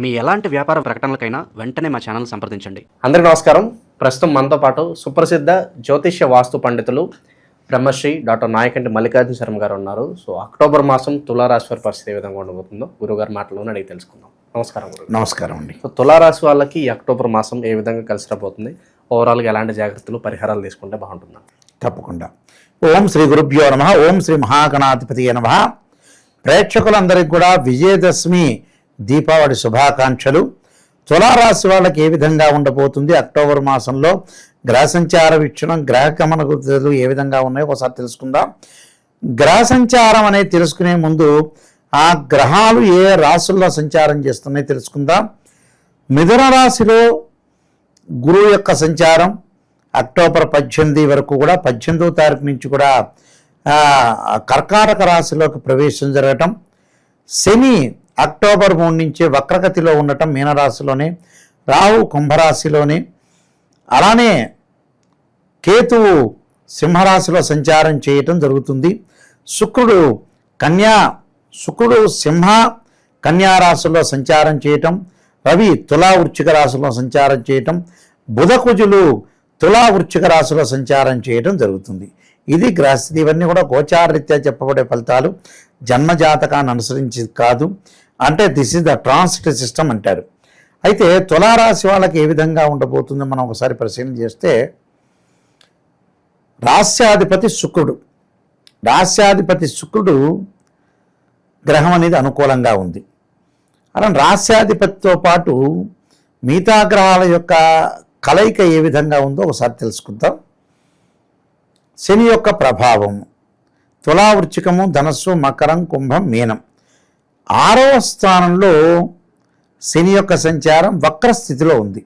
మీ ఎలాంటి వ్యాపార ప్రకటనలకైనా వెంటనే మా ఛానల్ సంప్రదించండి. అందరికీ నమస్కారం. ప్రస్తుతం మనతో పాటు సుప్రసిద్ధ జ్యోతిష్య వాస్తు పండితులు బ్రహ్మశ్రీ డాక్టర్ నాయకంటి మల్లికార్జున శర్మ గారు ఉన్నారు. సో అక్టోబర్ మాసం తులారాశి వారి పరిస్థితి ఏ విధంగా ఉండబోతుందో గురుగారి మాటలోనే అడిగి తెలుసుకుందాం. నమస్కారం నమస్కారం అండి. సో తులారాశి వాళ్ళకి ఈ అక్టోబర్ మాసం ఏ విధంగా కలిసి రాబోతుంది? ఓవరాల్గా ఎలాంటి జాగ్రత్తలు పరిహారాలు తీసుకుంటే బాగుంటుంది? తప్పకుండా. ఓం శ్రీ గురుభ్యో నమ. ఓం శ్రీ మహాగణాధిపతి నమ. ప్రేక్షకులందరికీ కూడా విజయదశమి దీపావళి శుభాకాంక్షలు. తులారాశి వాళ్ళకి ఏ విధంగా ఉండబోతుంది? అక్టోబర్ మాసంలో గ్రహ సంచార వీక్షణం గ్రహ గమన గుర్తులు ఏ విధంగా ఉన్నాయో ఒకసారి తెలుసుకుందాం. గ్రహ సంచారం అనేది తెలుసుకునే ముందు ఆ గ్రహాలు ఏ రాశుల్లో సంచారం చేస్తున్నాయో తెలుసుకుందాం. మిథున రాశిలో గురువు యొక్క సంచారం అక్టోబర్ పద్దెనిమిది వరకు కూడా పద్దెనిమిదవ తారీఖు నుంచి కూడా కర్కాటక రాశిలోకి ప్రవేశం జరగటం. శని అక్టోబర్ మూడు నుంచి వక్రగతిలో ఉండటం మీనరాశిలోనే రాహు కుంభరాశిలోనే. అలానే కేతువు సింహరాశిలో సంచారం చేయటం జరుగుతుంది. శుక్రుడు కన్యా శుక్రుడు సింహ కన్యారాశిలో సంచారం చేయటం రవి తులా వృచ్చిక రాశిలో సంచారం చేయటం బుధకుజులు తులా వృచ్చిక రాశిలో సంచారం చేయటం జరుగుతుంది. ఇది గ్రహస్థితి. ఇవన్నీ కూడా గోచారరీత్యా చెప్పబడే ఫలితాలు. జన్మజాతకాన్ని అనుసరించి కాదు. అంటే this is the transit system అంటారు. అయితే తులారాశి వాళ్ళకి ఏ విధంగా ఉండబోతుందో మనం ఒకసారి పరిశీలన చేస్తే రాస్యాధిపతి శుక్రుడు. రాస్యాధిపతి శుక్రుడు గ్రహం అనేది అనుకూలంగా ఉంది. అలా రాస్యాధిపతితో పాటు మిగతా గ్రహాల యొక్క కలయిక ఏ విధంగా ఉందో ఒకసారి తెలుసుకుందాం. శని యొక్క ప్రభావం తులా వృచ్చికము ధనస్సు మకరం కుంభం మీనం. ఆరవ స్థానంలో శని యొక్క సంచారం వక్రస్థితిలో ఉంది.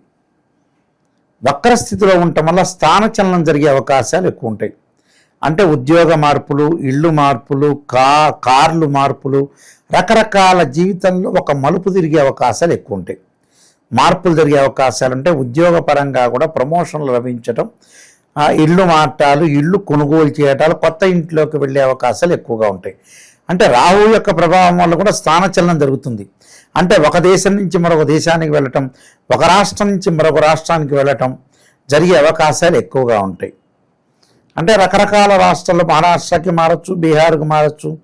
వక్రస్థితిలో ఉండటం వల్ల స్థానచలనం జరిగే అవకాశాలు ఎక్కువ ఉంటాయి. అంటే ఉద్యోగ మార్పులు ఇళ్ళు మార్పులు కా కార్లు మార్పులు రకరకాల జీవితంలో ఒక మలుపు తిరిగే అవకాశాలు ఎక్కువ ఉంటాయి. మార్పులు జరిగే అవకాశాలు అంటే ఉద్యోగపరంగా కూడా ప్రమోషన్లు లభించడం ఆ, ఇళ్ళు మార్టాలు ఇళ్ళు కొనుగోలు చేయటాలు కొత్త ఇంట్లోకి వెళ్ళే అవకాశాలు ఎక్కువగా ఉంటాయి. అంటే రాహువు యొక్క ప్రభావం వల్ల కూడా స్థానచలనం జరుగుతుంది. అంటే ఒక దేశం నుంచి మరొక దేశానికి వెళ్ళటం ఒక రాష్ట్రం నుంచి మరొక రాష్ట్రానికి వెళ్ళటం జరిగే అవకాశాలు ఎక్కువగా ఉంటాయి. అంటే రకరకాల రాష్ట్రాల్లో మహారాష్ట్రకి మారచ్చు బీహార్కి మారచ్చు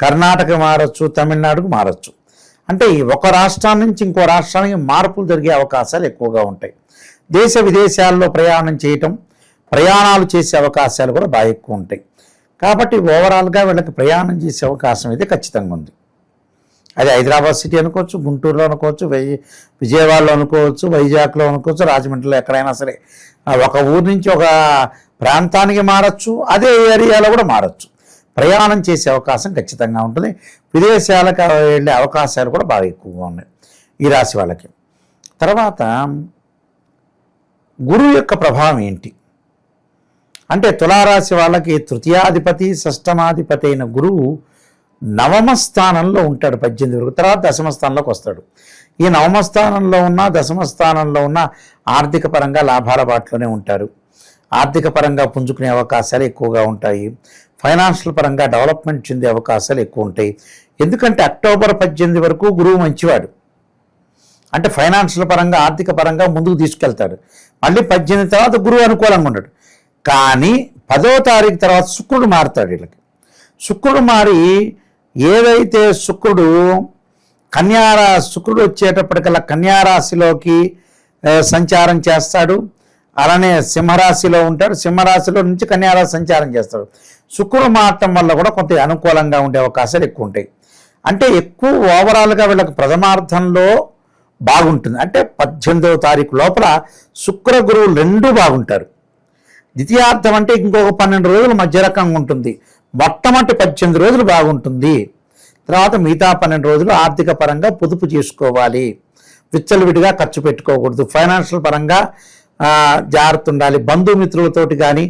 కర్ణాటక మారచ్చు తమిళనాడుకు మారచ్చు. అంటే ఒక రాష్ట్రం నుంచి ఇంకో రాష్ట్రానికి మార్పులు జరిగే అవకాశాలు ఎక్కువగా ఉంటాయి. దేశ విదేశాల్లో ప్రయాణం చేయటం ప్రయాణాలు చేసే అవకాశాలు కూడా బాగా ఎక్కువ ఉంటాయి. కాబట్టి ఓవరాల్గా వీళ్ళకి ప్రయాణం చేసే అవకాశం అయితే ఖచ్చితంగా ఉంది. అది హైదరాబాద్ సిటీ అనుకోవచ్చు గుంటూరులో అనుకోవచ్చు వై- విజయవాడలో అనుకోవచ్చు వైజాగ్లో అనుకోవచ్చు రాజమండ్రిలో ఎక్కడైనా సరే. ఒక ఊరు నుంచి ఒక ప్రాంతానికి మారచ్చు అదే ఏరియాలో కూడా మారచ్చు. ప్రయాణం చేసే అవకాశం ఖచ్చితంగా ఉంటుంది. విదేశాలకు వెళ్ళే అవకాశాలు కూడా బాగా ఎక్కువగా ఉన్నాయి ఈ రాశి వాళ్ళకి. తర్వాత గురువు యొక్క ప్రభావం ఏంటి? అంటే తులారాశి వాళ్ళకి తృతీయాధిపతి షష్టమాధిపతి అయిన గురువు నవమ స్థానంలో ఉంటాడు పద్దెనిమిది వరకు. తర్వాత దశమ స్థానంలోకి వస్తాడు. ఈ నవమ స్థానంలో ఉన్న దశమ స్థానంలో ఉన్న ఆర్థిక పరంగా లాభాల బాటలోనే ఉంటారు. ఆర్థిక పరంగా పుంజుకునే అవకాశాలు ఎక్కువగా ఉంటాయి. ఫైనాన్షియల్ పరంగా డెవలప్మెంట్ చెందే అవకాశాలు ఎక్కువ ఉంటాయి. ఎందుకంటే అక్టోబర్ పద్దెనిమిది వరకు గురువు మంచివాడు. అంటే ఫైనాన్షియల్ పరంగా ఆర్థిక పరంగా ముందుకు తీసుకెళ్తాడు. మళ్ళీ పద్దెనిమిది తర్వాత గురువు అనుకూలంగా ఉన్నాడు కానీ పదో తారీఖు తర్వాత శుక్రుడు మారుతాడు వీళ్ళకి. శుక్రుడు మారి ఏదైతే శుక్రుడు కన్యారా శుక్రుడు వచ్చేటప్పటికల్లా కన్యారాశిలోకి సంచారం చేస్తాడు. అలానే సింహరాశిలో ఉంటాడు. సింహరాశిలో నుంచి కన్యారాశి సంచారం చేస్తాడు. శుక్రుడు మారటం వల్ల కూడా కొంత అనుకూలంగా ఉండే అవకాశాలు ఎక్కువ ఉంటాయి అంటే ఎక్కువ ఓవరాల్గా వీళ్ళకి ప్రథమార్థంలో బాగుంటుంది. అంటే పద్దెనిమిదవ తారీఖు లోపల శుక్ర గురువులు రెండూ బాగుంటారు. ద్వితీయార్థం అంటే ఇంకొక పన్నెండు రోజులు మధ్య రకంగా ఉంటుంది. మొట్టమొదటి పద్దెనిమిది రోజులు బాగుంటుంది. తర్వాత మిగతా పన్నెండు రోజులు ఆర్థిక పరంగా పొదుపు చేసుకోవాలి. విచ్చలవిడిగా ఖర్చు పెట్టుకోకూడదు. ఫైనాన్షియల్ పరంగా జాగ్రత్త ఉండాలి. బంధుమిత్రులతోటి కానీ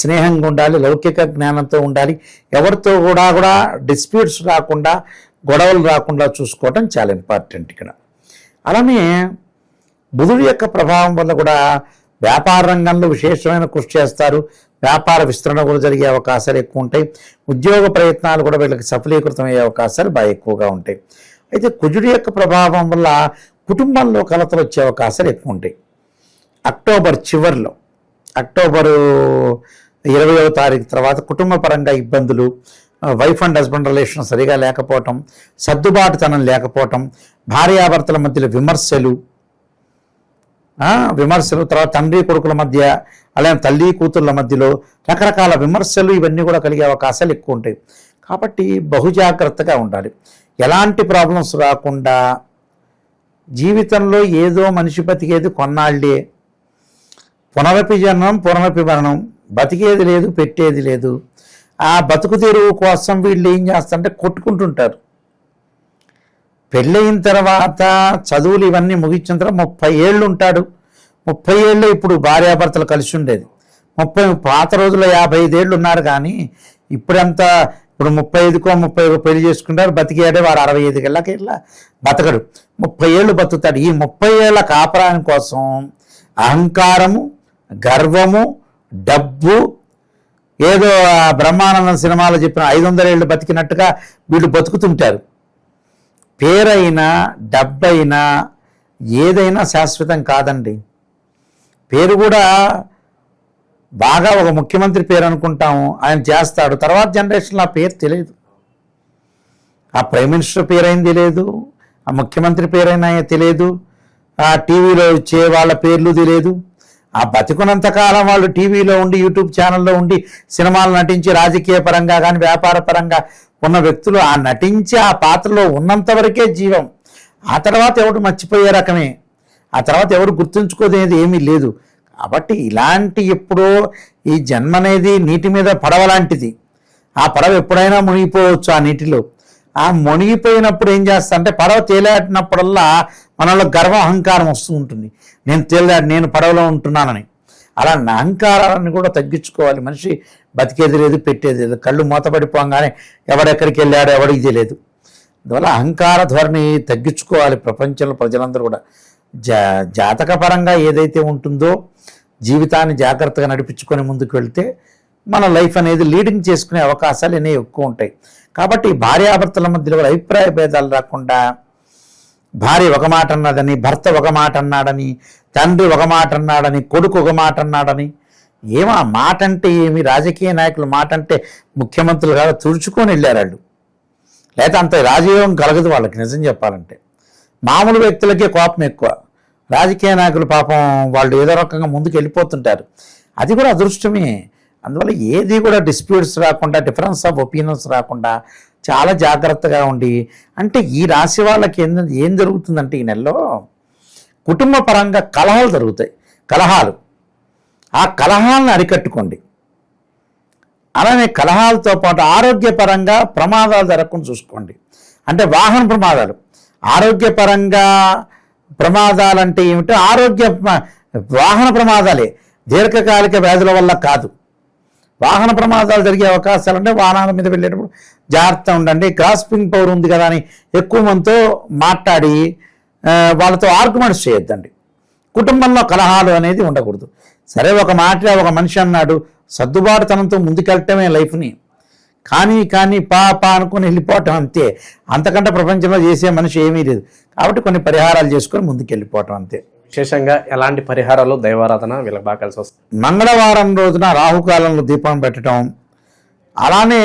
స్నేహంగా ఉండాలి. లౌకిక జ్ఞానంతో ఉండాలి. ఎవరితో కూడా కూడా డిస్ప్యూట్స్ రాకుండా గొడవలు రాకుండా చూసుకోవటం చాలా ఇంపార్టెంట్ ఇక్కడ. అలానే బుధుడి యొక్క ప్రభావం వల్ల కూడా వ్యాపార రంగంలో విశేషమైన కృషి చేస్తారు. వ్యాపార విస్తరణ కూడా జరిగే అవకాశాలు ఎక్కువ ఉంటాయి. ఉద్యోగ ప్రయత్నాలు కూడా వీళ్ళకి సఫలీకృతమయ్యే అవకాశాలు బాగా ఎక్కువగా ఉంటాయి. అయితే కుజుడి యొక్క ప్రభావం వల్ల కుటుంబంలో కలతలు వచ్చే అవకాశాలు ఎక్కువ ఉంటాయి. అక్టోబర్ చివరిలో అక్టోబరు ఇరవయో తారీఖు తర్వాత కుటుంబ పరంగా ఇబ్బందులు వైఫ్ అండ్ హస్బెండ్ రిలేషన్ సరిగా లేకపోవటం సర్దుబాటుతనం లేకపోవటం భార్యాభర్తల మధ్యలో విమర్శలు విమర్శలు తర్వాత తండ్రి కొడుకుల మధ్య అలాగే తల్లి కూతుర్ల మధ్యలో రకరకాల విమర్శలు ఇవన్నీ కూడా కలిగే అవకాశాలు ఎక్కువ ఉంటాయి. కాబట్టి బహుజాగ్రత్తగా ఉండాలి. ఎలాంటి ప్రాబ్లమ్స్ రాకుండా జీవితంలో ఏదో మనిషి బతికేది కొన్నాళ్ళే. పునరపి జననం పునరపి మరణం. బతికేది లేదు పెట్టేది లేదు. ఆ బతుకు తెరువు కోసం వీళ్ళు ఏం చేస్తారంటే కొట్టుకుంటుంటారు. పెళ్ళయిన తర్వాత చదువులు ఇవన్నీ ముగించిన తర్వాత ముప్పై ఏళ్ళు ఉంటాడు. ముప్పై ఏళ్ళు ఇప్పుడు భార్యాభర్తలు కలిసి ఉండేది. ముప్పై పాత రోజుల్లో యాభై ఐదేళ్ళు ఉన్నారు కానీ ఇప్పుడంతా ఇప్పుడు ముప్పై ఐదుకో ముప్పై పెళ్ళి చేసుకుంటారు బతికేడే వాడు అరవై ఐదు గళ్ళకి ఇట్లా బతకడు. ముప్పై ఏళ్ళు బతుకుతాడు. ఈ ముప్పై ఏళ్ళ కాపురాని కోసం అహంకారము గర్వము డబ్బు ఏదో బ్రహ్మానందం సినిమాలో చెప్పిన ఐదు వందల ఏళ్ళు బతికినట్టుగా వీళ్ళు బతుకుతుంటారు. పేరైనా డబ్బైనా ఏదైనా శాశ్వతం కాదండి. పేరు కూడా బాగా ఒక ముఖ్యమంత్రి పేరు అనుకుంటాము ఆయన చేస్తాడు. తర్వాత జనరేషన్లో ఆ పేరు తెలియదు. ఆ ప్రైమ్ మినిస్టర్ పేరైంది తెలియదు ఆ ముఖ్యమంత్రి పేరైనా తెలియదు ఆ టీవీలో వచ్చే వాళ్ళ పేర్లు తెలియదు. ఆ బతికున్నంత కాలం వాళ్ళు టీవీలో ఉండి యూట్యూబ్ ఛానల్లో ఉండి సినిమాలు నటించి రాజకీయ పరంగా కానీ వ్యాపార పరంగా ఉన్న వ్యక్తులు ఆ నటించి ఆ పాత్రలో ఉన్నంత వరకే జీవం. ఆ తర్వాత ఎవడు మర్చిపోయే రకమే. ఆ తర్వాత ఎవరు గుర్తుంచుకోదేది ఏమీ లేదు. కాబట్టి ఇలాంటి ఎప్పుడో ఈ జన్మ అనేది నీటి మీద పడవ లాంటిది. ఆ పడవ ఎప్పుడైనా మునిగిపోవచ్చు ఆ నీటిలో. ఆ మునిగిపోయినప్పుడు ఏం చేస్తా అంటే పడవ తేలాడినప్పుడల్లా మనలో గర్వ అహంకారం వస్తూ ఉంటుంది. నేను తేలాడు నేను పడవలో ఉంటున్నానని. అలా నా కూడా తగ్గించుకోవాలి. మనిషి బతికేది లేదు పెట్టేది లేదు. కళ్ళు మూతపడిపోగానే ఎవడెక్కడికి వెళ్ళాడో ఎవడికి తెలియదు. అందువల్ల అహంకార ధోరణి తగ్గించుకోవాలి ప్రపంచంలో ప్రజలందరూ కూడా. జా జాతకపరంగా ఏదైతే ఉంటుందో జీవితాన్ని జాగ్రత్తగా నడిపించుకొని ముందుకు వెళ్తే మన లైఫ్ అనేది లీడింగ్ చేసుకునే అవకాశాలు అనేవి ఎక్కువ ఉంటాయి. కాబట్టి భార్యాభర్తల మధ్యలో కూడా అభిప్రాయ భేదాలు రాకుండా భార్య ఒక మాట అన్నదని భర్త ఒక మాట అన్నాడని తండ్రి ఒక మాట అన్నాడని కొడుకు ఒక మాట అన్నాడని ఏమో మాట అంటే ఏమి? రాజకీయ నాయకులు మాట అంటే ముఖ్యమంత్రులు కాదు తుడుచుకొని వెళ్ళారు వాళ్ళు. లేకపోతే అంత రాజయోగం కలగదు వాళ్ళకి నిజం చెప్పాలంటే. మామూలు వ్యక్తులకే కోపం ఎక్కువ. రాజకీయ నాయకులు పాపం వాళ్ళు ఏదో రకంగా ముందుకు వెళ్ళిపోతుంటారు. అది కూడా అదృష్టమే. అందువల్ల ఏది కూడా డిస్ప్యూట్స్ రాకుండా డిఫరెన్స్ ఆఫ్ ఒపీనియన్స్ రాకుండా చాలా జాగ్రత్తగా ఉండి అంటే ఈ రాశి వాళ్ళకి ఏం ఏం జరుగుతుందంటే ఈ నెలలో కుటుంబ పరంగా కలహాలు జరుగుతాయి. కలహాలు. ఆ కలహాలను అరికట్టుకోండి. అలానే కలహాలతో పాటు ఆరోగ్యపరంగా ప్రమాదాలు జరగకుండా చూసుకోండి. అంటే వాహన ప్రమాదాలు. ఆరోగ్యపరంగా ప్రమాదాలంటే ఏమిటో? ఆరోగ్య వాహన ప్రమాదాలే. దీర్ఘకాలిక వ్యాధుల వల్ల కాదు. వాహన ప్రమాదాలు జరిగే అవకాశాలు అంటే వాహనాల మీద వెళ్ళేటప్పుడు జాగ్రత్త ఉండండి. గ్రాస్పింగ్ పవర్ ఉంది కదా అని ఎక్కువ మందితో మాట్లాడి వాళ్ళతో ఆర్గ్యుమెంట్స్ చేయొద్దండి. కుటుంబంలో కలహాలు అనేది ఉండకూడదు. సరే ఒక మాట ఒక మనిషి అన్నాడు సర్దుబాటుతనంతో ముందుకెళ్ళటమే లైఫ్ని కానీ కానీ పా పా అనుకుని వెళ్ళిపోవటం అంతే. అంతకంటే ప్రపంచంలో చేసే మనిషి ఏమీ లేదు. కాబట్టి కొన్ని పరిహారాలు చేసుకొని ముందుకు వెళ్ళిపోవటం అంతే. విశేషంగా ఎలాంటి పరిహారాలు దైవారాధన వీళ్ళకి బాగా కలిసి వస్తుంది మంగళవారం రోజున రాహుకాలంలో దీపం పెట్టడం అలానే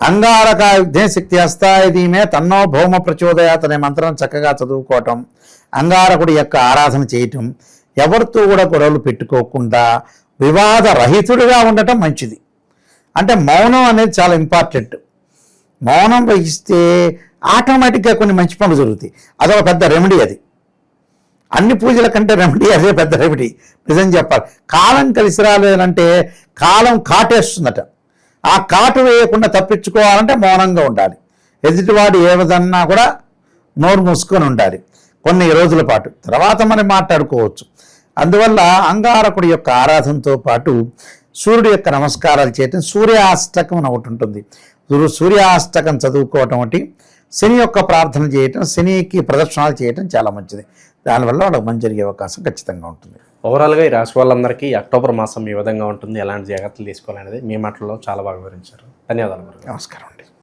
అంగారక యుద్ధే శక్తి హస్తాయదీమే తన్నో భౌమ ప్రచోదయాత్ అనే మంత్రం చక్కగా చదువుకోవటం అంగారకుడి యొక్క ఆరాధన చేయటం ఎవరితో కూడా గొడవలు పెట్టుకోకుండా వివాద రహితుడిగా ఉండటం మంచిది. అంటే మౌనం అనేది చాలా ఇంపార్టెంట్. మౌనం వహిస్తే ఆటోమేటిక్గా కొన్ని మంచి పనులు జరుగుతాయి. అదొక పెద్ద రెమెడీ అది. అన్ని పూజల కంటే రెమెడీ అదే పెద్ద రెమెడీ. నిజం చెప్పాలి. కాలం కలిసి రాలేదంటే కాలం కాటేస్తుందట. ఆ కాటు వేయకుండా తప్పించుకోవాలంటే మౌనంగా ఉండాలి. ఎదుటివాడు ఏదన్నా కూడా నోరు మూసుకొని ఉండాలి. కొన్ని రోజుల పాటు. తర్వాత మనం మాట్లాడుకోవచ్చు. అందువల్ల అంగారకుడి యొక్క ఆరాధనతో పాటు సూర్యుడి యొక్క నమస్కారాలు చేయటం సూర్యాష్టకం అని ఒకటి ఉంటుంది. సూర్యాష్టకం చదువుకోవటం ఒకటి శని యొక్క ప్రార్థన చేయటం శనికి ప్రదర్శనలు చేయటం చాలా మంచిది. దానివల్ల వాళ్ళకి మంచి జరిగే అవకాశం ఖచ్చితంగా ఉంటుంది. ఓవరాల్గా ఈ రాశి వాళ్ళందరికీ అక్టోబర్ మాసం ఈ విధంగా ఉంటుంది. ఎలాంటి జాగ్రత్తలు తీసుకోవాలనేది మీ మాటల్లో చాలా బాగా వివరించారు. ధన్యవాదాలు నమస్కారం